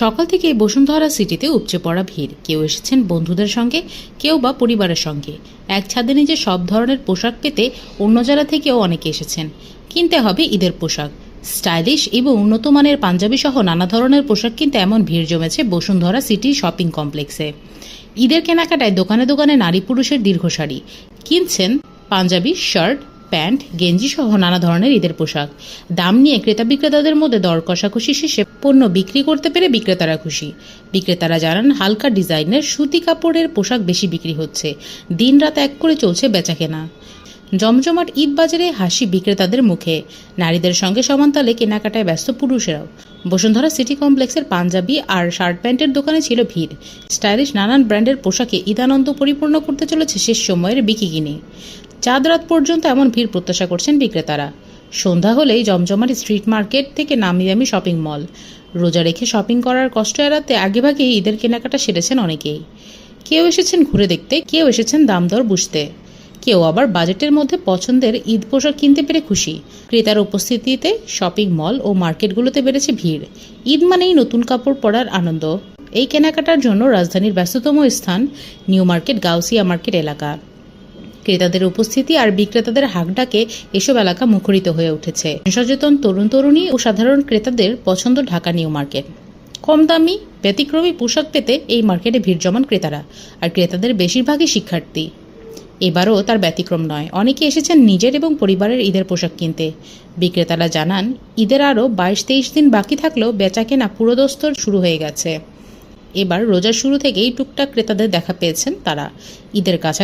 সকাল থেকে বসুন্ধরা সিটিতে উপচে পড়া ভিড়। কেউ এসেছেন বন্ধুদের সঙ্গে, কেউ বা পরিবারের সঙ্গে। এক ছাদে নিচে সব ধরনের পোশাক পেতে অন্য জেলা থেকেও অনেকে এসেছেন। কিনতে হবে ঈদের পোশাক। স্টাইলিশ এবং উন্নত মানের পাঞ্জাবি সহ নানা ধরনের পোশাক কিনতে এমন ভিড় জমেছে বসুন্ধরা সিটি শপিং কমপ্লেক্সে। ঈদের কেনাকাটায় দোকানে দোকানে নারী পুরুষের দীর্ঘ সারি। কিনছেন পাঞ্জাবি, শার্ট প্যান্ট গেঞ্জি সহ নানা ধরনের ঈদের পোশাক। দাম নিয়ে ক্রেতা বিক্রেতাদের মধ্যে দর কষাকষি শেষে পণ্য বিক্রি করতে পেরে বিক্রেতারা খুশি। বিক্রেতারা জানান, হালকা ডিজাইনের সুতি কাপড়ের পোশাক বেশি বিক্রি হচ্ছে। দিনরাত এক করে চলছে বেচাকেনা। জমজমাট ঈদ বাজারে হাসি বিক্রেতাদের মুখে। নারীদের সঙ্গে সমানতালে কেনাকাটায় ব্যস্ত পুরুষেরাও। বসুন্ধরা সিটি কমপ্লেক্সের পাঞ্জাবি আর শার্ট প্যান্টের দোকানে ছিল ভিড়। স্টাইলিশ নানান ব্র্যান্ডের পোশাকে ঈদানন্দ পরিপূর্ণ করতে চলেছে শেষ সময়ের বিকি বিকিকিনি। চাঁদ রাত পর্যন্ত এমন ভিড় প্রত্যাশা করছেন বিক্রেতারা। সন্ধ্যা হলেই জমজমাট স্ট্রিট মার্কেট থেকে নামি দামি শপিং মল। রোজা রেখে শপিং করার কষ্ট এড়াতে আগেভাগেই ঈদের কেনাকাটা সেরেছেন অনেকেই। কেউ এসেছেন ঘুরে দেখতে, কেউ এসেছেন দাম দর বুঝতে। কেউ আবার বাজেটের মধ্যে পছন্দের ঈদ পোশাক কিনতে পেরে খুশি। ক্রেতার উপস্থিতিতে শপিং মল ও মার্কেটগুলোতে বেড়েছে ভিড়। ঈদ মানেই নতুন কাপড় পরার আনন্দ। এই কেনাকাটার জন্য রাজধানীর ব্যস্ততম স্থান নিউ মার্কেট, গাউসিয়া মার্কেট এলাকা। ক্রেতাদের উপস্থিতি আর বিক্রেতাদের হাঁকডাকে এসব এলাকা মুখরিত হয়ে উঠেছে। সচেতন তরুণ তরুণী ও সাধারণ ক্রেতাদের পছন্দ ঢাকা নিউ মার্কেট। কম দামি, ব্যতিক্রমী পোশাক পেতে এই মার্কেটে ভিড় জমান ক্রেতারা আর ক্রেতাদের বেশিরভাগই শিক্ষার্থী। এবারও তার ব্যতিক্রম নয়। অনেকে এসেছেন নিজের এবং পরিবারের ঈদের পোশাক কিনতে। বিক্রেতারা জানান, ঈদের আরও বাইশ তেইশ দিন বাকি থাকলেও বেচা কেনা পুরোদস্তর শুরু হয়ে গেছে। এবার রোজার শুরু থেকেই টুকটাক ক্রেতাদের দেখা পেয়েছেন তারা। ঈদের কাছা